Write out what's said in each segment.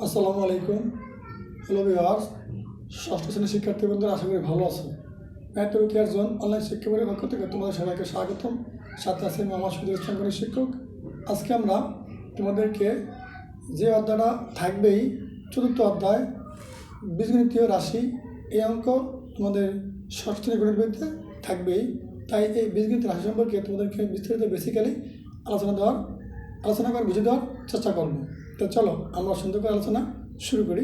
আসসালামু আলাইকুম। Hello viewers ষষ্ঠ শ্রেণির শিক্ষার্থী বন্ধুরা, আশা করি ভালো আছো। ম্যাথ কেয়ার জোন অনলাইন শিক্ষা বোর্ডের পক্ষ থেকে তোমাদের সবাইকে স্বাগতম। সাথে আছেন আমার সুদীর ইসলাম শিক্ষক। আজকে আমরা তোমাদেরকে যে অধ্যায়টা থাকবেই, চতুর্থ অধ্যায়, বীজগণিতীয় রাশি, এই অঙ্ক তোমাদের ষষ্ঠ শ্রেণির গণিত বইতে থাকবেই। তাই এই বীজগণিত রাশি সম্পর্কে তোমাদেরকে বিস্তারিত বেসিক্যালি আলোচনা দেওয়ার, আলোচনা করে বুঝে দেওয়ার চেষ্টা করব। তো চলো, আমরা সুন্দর করে আলোচনা শুরু করি।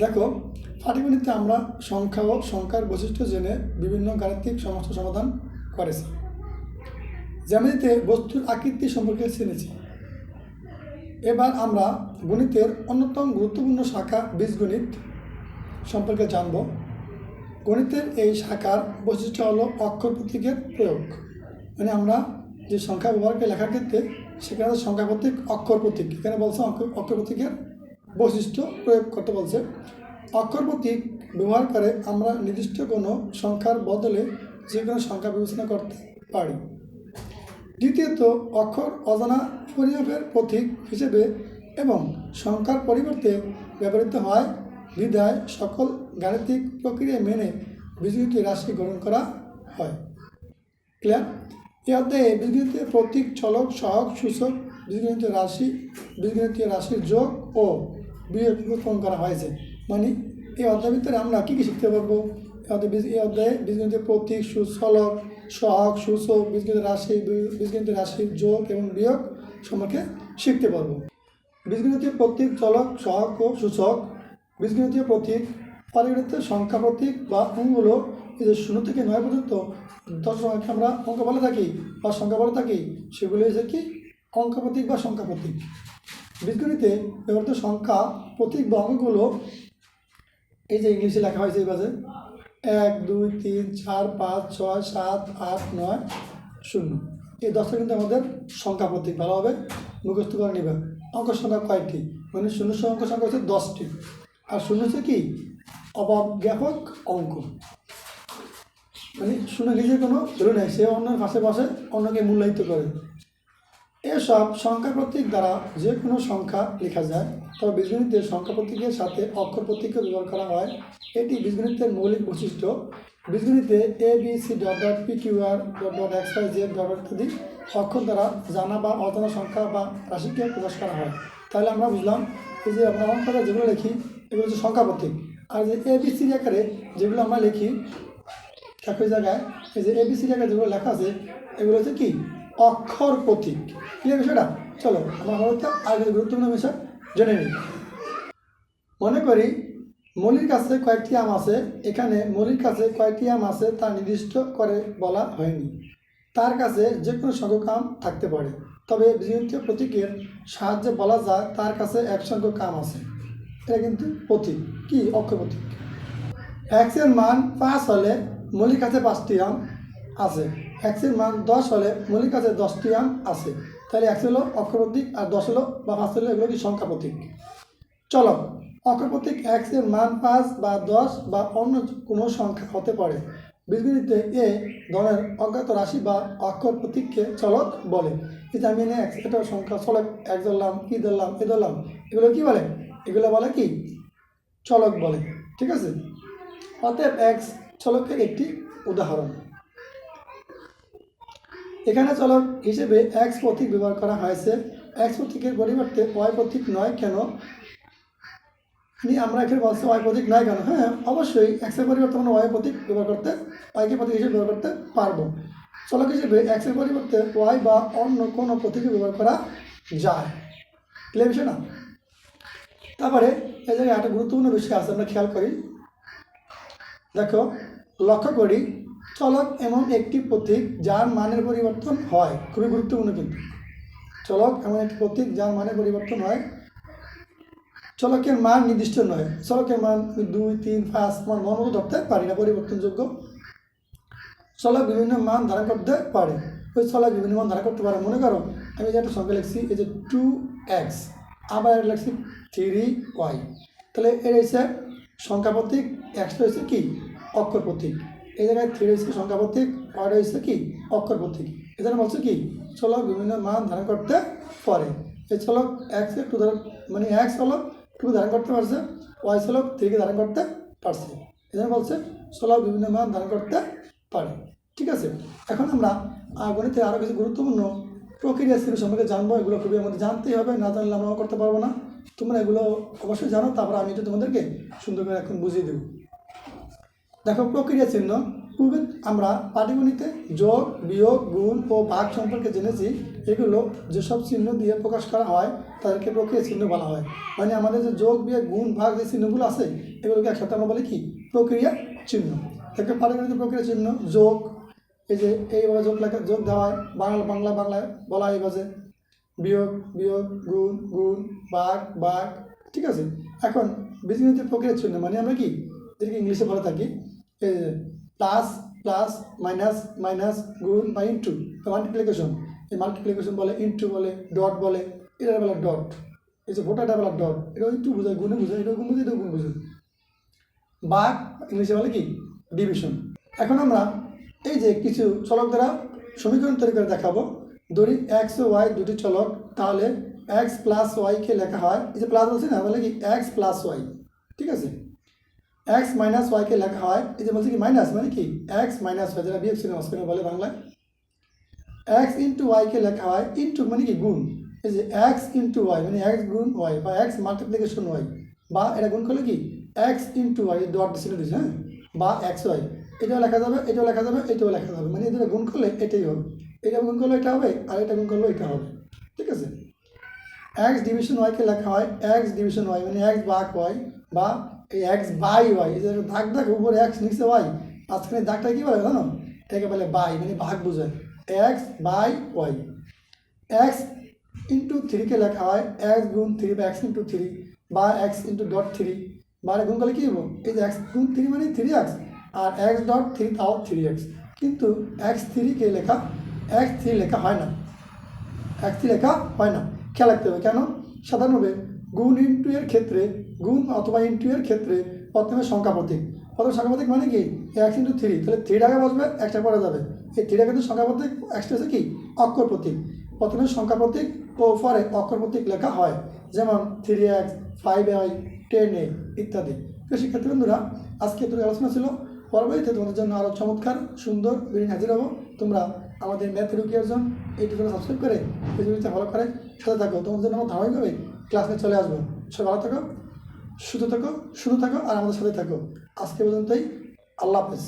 দেখো, পাটিগণিতে আমরা সংখ্যা ও সংখ্যার বৈশিষ্ট্য জেনে বিভিন্ন গাণিতিক সমস্যা সমাধান করেছি। জ্যামিতিতে বস্তুর আকৃতি সম্পর্কে জেনেছি এবার আমরা গণিতের অন্যতম গুরুত্বপূর্ণ শাখা বীজগণিত সম্পর্কে জানব। গণিতের এই শাখার বৈশিষ্ট্য হলো অক্ষর প্রতীকের প্রয়োগ। মানে আমরা যে সংখ্যা ব্যবহারকে লেখার ক্ষেত্রে সেখানে সংখ্যা প্রতীক অক্ষর প্রতীক এখানে বলছে অক্ষর প্রতীকের বৈশিষ্ট্য প্রয়োগ করতে বলছে। অক্ষর প্রতীক ব্যবহার করে আমরা নির্দিষ্ট কোনো সংখ্যার বদলে যে কোনো সংখ্যা বিবেচনা করতে পারি। দ্বিতীয়ত, অক্ষর অজানা পরিমাপের প্রতীক হিসেবে এবং সংখ্যার পরিবর্তে ব্যবহৃত হয় বিধায় সকল গাণিতিক প্রক্রিয়া মেনে বীজগণিত রাশি গ্রহণ করা হয়। ক্লিয়ার এই অধ্যায়ে বীজগণিতের প্রতীক, চলক সহক সূচক বীজগণিতীয় রাশি বীজগণিতীয় রাশির যোগ ও বিয়োগ করা হয়েছে। মানে এই অধ্যায়ের ভিতরে আমরা কী কী শিখতে পারব? এই অধ্যায়ে বীজ- বীজগণিতের প্রতীক সুচলক সহক সূচক বীজগণিত রাশি বীজগণিত রাশির যোগ এবং বিয়োগ সম্পর্কে শিখতে পারব। বীজগণিতীয় প্রতীক, চলক সহক ও সূচক বীজগণিতীয় প্রতীক পারিগণিত সংখ্যা প্রতীক বা অঙ্কগুলো এই যে শূন্য থেকে নয় পর্যন্ত দশ সংখ্যা আমরা অঙ্ক বলে থাকি বা সংখ্যা বলে থাকি সেগুলি হচ্ছে কি অঙ্ক প্রতীক বা সংখ্যা প্রতীক বীজগণিতে ব্যবহৃত সংখ্যা প্রতীক বা অঙ্কগুলো এই যে ইংলিশে লেখা হয়েছে এই পাশে এক, দুই, তিন, চার, পাঁচ, ছয়, সাত, আট, নয়, শূন্য। এই দশটা কিন্তু আমাদের সংখ্যা প্রতীক ভালোভাবে মুখস্থ করে নেবে। অঙ্ক সংখ্যা কয়টি? মানে শূন্য অঙ্ক সংখ্যা হচ্ছে দশটি। আর শূন্য হচ্ছে কি? অভাব জ্ঞাপক অঙ্ক। মানে শূন্য নিজের কোনো ভ্যালু নেই সে অন্যের পাশে পাশে অন্যকে মূল্যায়িত করে। এসব সংখ্যা প্রতীক দ্বারা যে কোনো সংখ্যা লেখা যায়, তবে বীজগণিতের সংখ্যা প্রতীকের সাথে অক্ষর প্রতীকও ব্যবহার করা হয়। এটি বীজগণিতের মৌলিক বৈশিষ্ট্য। বীজগণিতে A B C dot dot P Q R dot dot X Y Z dot ইত্যাদি অক্ষর দ্বারা জানা বা অজানা সংখ্যা বা রাশিকে প্রকাশ করা হয়। তাহলে আমরা বুঝলাম, এই যে আমরা অঙ্কটা যেগুলো লিখি, এগুলো হচ্ছে সংখ্যা প্রতীক। আর যে এ বি সি আকারে যেগুলো আমরা লিখি একই জায়গায় এই যে এবিসি জায়গায় যেগুলো লেখা আছে, এগুলো হচ্ছে কি? অক্ষর প্রতীক। ক্লিয়ার বিষয়টা চলো, আমরা হয়তো আগে গুরুত্বপূর্ণ বিষয়, জেনে নিই। মনে করি মলির কাছে কয়েকটি আম আছে, এখানে মলির কাছে কয়েকটি আম আছে, তা নির্দিষ্ট করে বলা হয়নি। তার কাছে যে কোনো সংখ্যক আম থাকতে পারে। তবে বিজয়ন্ত প্রতীকের সাহায্যে বলা যায়, তার কাছে এক সংখ্যক আম আছে। এটা কিন্তু প্রতীক। কি? অক্ষর প্রতীক। এক্সের মান পাঁচ হলে মলির কাছে পাঁচটি আম আছে। এক্সের মান দশ হলে মলির কাছে দশটি আম আছে। তাহলে এক্স হলো অক্ষর প্রতীক আর দশ হলো বা পাঁচ হলো এগুলো কি সংখ্যা প্রতীক। চলো, অক্ষর প্রতীক এক্সের মান পাঁচ বা দশ বা অন্য কোনো সংখ্যা হতে পারে। বীজগণিতে এ ধরনের অজ্ঞাত রাশি বা অক্ষর প্রতীককে চলক বলে। যে আমি এনে এক্স এটা সংখ্যা, চলক এক ধরলাম, কি ধরলাম, এ ধরলাম, এগুলো কি বলে? এগুলো বলে কি? চলক বলে, ঠিক আছে? অতএব এক্স চলকের একটি উদাহরণ। এখানে চলক হিসেবে এক্স প্রতীক ব্যবহার করা হয়েছে। এক্স প্রতীকের পরিবর্তে ওয়াই প্রতীক নয় কেন? নিয়ে আমরা এখানে বলছি ওয়াই প্রতীক নয় কেন? হ্যাঁ অবশ্যই এক্সের পরিবর্তে আমরা ওয়াই প্রতীক ব্যবহার করতে ওয়াইকে প্রতীক হিসেবে ব্যবহার করতে পারব। চলক হিসেবে এক্সের পরিবর্তে ওয়াই বা অন্য কোনো প্রতীক ব্যবহার করা যায়। ক্লিয়ার বিষয় না? তারপরে এই জায়গায় একটা গুরুত্বপূর্ণ বিষয় আছে, আমরা খেয়াল করি। দেখো লক্ষ্য করি চলক এমন একটি প্রতীক যার মানের পরিবর্তন হয়। খুবই গুরুত্বপূর্ণ কিন্তু। চলক এমন একটি প্রতীক যার মানের পরিবর্তন হয়। চলকের মান নির্দিষ্ট নয়। চলকের মান দুই, তিন, পাঁচ মন মতো ধরতে পারি না, পরিবর্তনযোগ্য। চলক বিভিন্ন মান ধারণ করতে পারে। ওই চলক বিভিন্ন মান ধারণ করতে পারে। মনে করো, আমি যে একটা সংখ্যা লিখছি, এই যে টু এক্স আবার এটা লিখছি থ্রি ওয়াই তাহলে এটা হচ্ছে সংখ্যা প্রতীক এক্সটা হচ্ছে কি? অক্ষর প্রতীক এই জায়গায় থ্রি হচ্ছে সংখ্যা প্রতীক ওয়াইটা হচ্ছে কি অক্ষর প্রতীক এখানে বলছে কি? চলক বিভিন্ন মান ধারণ করতে পারে। এই চলক এক্স টু ধর মানে এক্স হলো টু ধারণ করতে পারছে ওয়াই ষোলো থ্রিকে ধারণ করতে পারছে। জন্য বলছে ষোলো বিভিন্ন মান ধারণ করতে পারে। ঠিক আছে? এখন আমরা গণিতের আরও কিছু গুরুত্বপূর্ণ প্রক্রিয়া স্থির সম্পর্কে জানব। এগুলো খুবই আমাদের জানতেই হবে, না জানলে আমরাও করতে পারব না। তোমরা এগুলো অবশ্যই জানো, তারপর আমি এটা তোমাদেরকে সুন্দর করে এখন বুঝিয়ে দেবো। দেখো, প্রক্রিয়া চিহ্ন। পূর্বে আমরা পাটিগণিতে যোগ, বিয়োগ, গুণ ও ভাগ সম্পর্কে জেনেছি। এগুলো যেসব চিহ্ন দিয়ে প্রকাশ করা হয়, তাদেরকে প্রক্রিয়া চিহ্ন বলা হয়। মানে আমাদের যে যোগ, বিয়োগ, গুণ, ভাগ যে চিহ্নগুলো আছে, এগুলোকে একসাথে আমরা বলি কি? প্রক্রিয়া চিহ্ন। দেখো পাটিগণিত প্রক্রিয়া চিহ্ন, যোগ। এই যে এইভাবে যোগ লেখা, যোগ দেওয়া হয়, বাংলা বাংলা, বাংলায় বলা হয় এইভাবে বিয়োগ বিয়োগ, গুণ গুণ বাঘ বাঘ ঠিক আছে? এখন, বীজগণিতের প্রক্রিয়া চিহ্ন মানে আমরা কি? যেটাকে ইংলিশে বলে থাকি প্লাস প্লাস মাইনাস মাইনাস গুণ বা ইন্টু মাল্টিপ্লিকেশন এই মাল্টিপ্লিকেশন বলে ইন্টু বলে ডট বলে, এটা বলে ডট এই যে ভোটাটা বলে ডট এটা ইন্টু বোঝায়, গুণে বোঝায়, এটা গুণ বোঝায় এটা গুণ বোঝায়। ভাগ ইংলিশে বলে কি? ডিভিশন এখন আমরা এই যে কিছু চলক দ্বারা সমীকরণ তৈরি করে দেখাবো। ধরি এক্স ও ওয়াই দুটি চলক, তাহলে এক্স প্লাস ওয়াইকে লেখা হয়। এই যে প্লাস আছে না, বলে কি? এক্স প্লাস ওয়াই ঠিক আছে? এক্স মাইনাস ওয়াইকে লেখা হয়, এই যে বলছে কি মাইনাস মানে কি? এক্স মাইনাস ওয়াই যেটা বিয়োগ ছিল মাঝখানে বলে বাংলায়। এক্স ইন্টু ওয়াইকে লেখা হয় ইন্টু মানে কি গুণ? এই যে এক্স ইন্টু ওয়াই মানে এক্স গুণ ওয়াই বা এক্স মাল্টিপ্লিকেশন ওয়াই বা এটা গুণ করলে কি? এক্স ইন্টু ওয়াই ডট দিছিল দিছে হ্যাঁ? বা এক্স ওয়াই এটাও লেখা যাবে, এটাও লেখা যাবে, এটাও লেখা যাবে। মানে এদের গুণ করলে এটাই হবে। এটা গুণ করলে এটা হবে, আর এটা গুণ করলে এটা হবে। ঠিক আছে? এক্স ডিভিশন ওয়াইকে লেখা হয় এক্স ডিভিশন ওয়াই মানে এক্স ভাগ ওয়াই বা এই এক্স বাই ওয়াই এই যে দাগ দাগ উপরে এক্স নিচে ওয়াই মাঝখানে দাগটা কি বলে জানো? এটাকে বলে বাই মানে ভাগ বোঝায় X by Y X into থ্রিকে লেখা হয় এক্স গুণ থ্রি বা এক্স ইন্টু থ্রি বা এক্স ইন্টু ডট থ্রি বা গুণ করলে কী হব এই যে এক্স গুণ থ্রি মানে থ্রি এক্স আর এক্স ডট থ্রি তাও থ্রি এক্স কিন্তু এক্স থ্রিকে লেখা এক্স থ্রি লেখা হয় না। একটি লেখা হয় না। খেয়াল রাখতে হবে কেন? সাধারণভাবে গুণ ইন্টু এর ক্ষেত্রে গুণ অথবা ইন্টু এর ক্ষেত্রে প্রথমে সংখ্যা প্রতীক। প্রথমে সংখ্যা প্রতীক মানে কি? এক্স ইন্টু থ্রি তাহলে থ্রি টাকা বসবে একটা পরে যাবে। এই থ্রিটা কিন্তু সংখ্যা প্রতীক হচ্ছে কি? অক্ষর প্রতীক। প্রথমে সংখ্যা প্রতীক ও পরে অক্ষর প্রতীক লেখা হয়। যেমন three X five I ten A ইত্যাদি। তো শিক্ষার্থী বন্ধুরা, আজকে তোর আলোচনা ছিল। পরবর্তীতে তোমাদের জন্য আরও চমৎকার, সুন্দর ভিডিও হাজির হব। তোমরা আমাদের ম্যাথ রুকিয়ার জন্য এই টিউটোরিয়াল সাবস্ক্রাইব করে ফেসবুকতে ফলো করে সাথে থাকো। তোমাদের জন্য আমরা ধারাবাহিকভাবে ক্লাস চলে আসব। সব ভালো থাকো। শুধু থাকো শুধু থাকো আর আমাদের সাথে থাকো। আজকে পর্যন্তই আল্লাহ হাফেজ।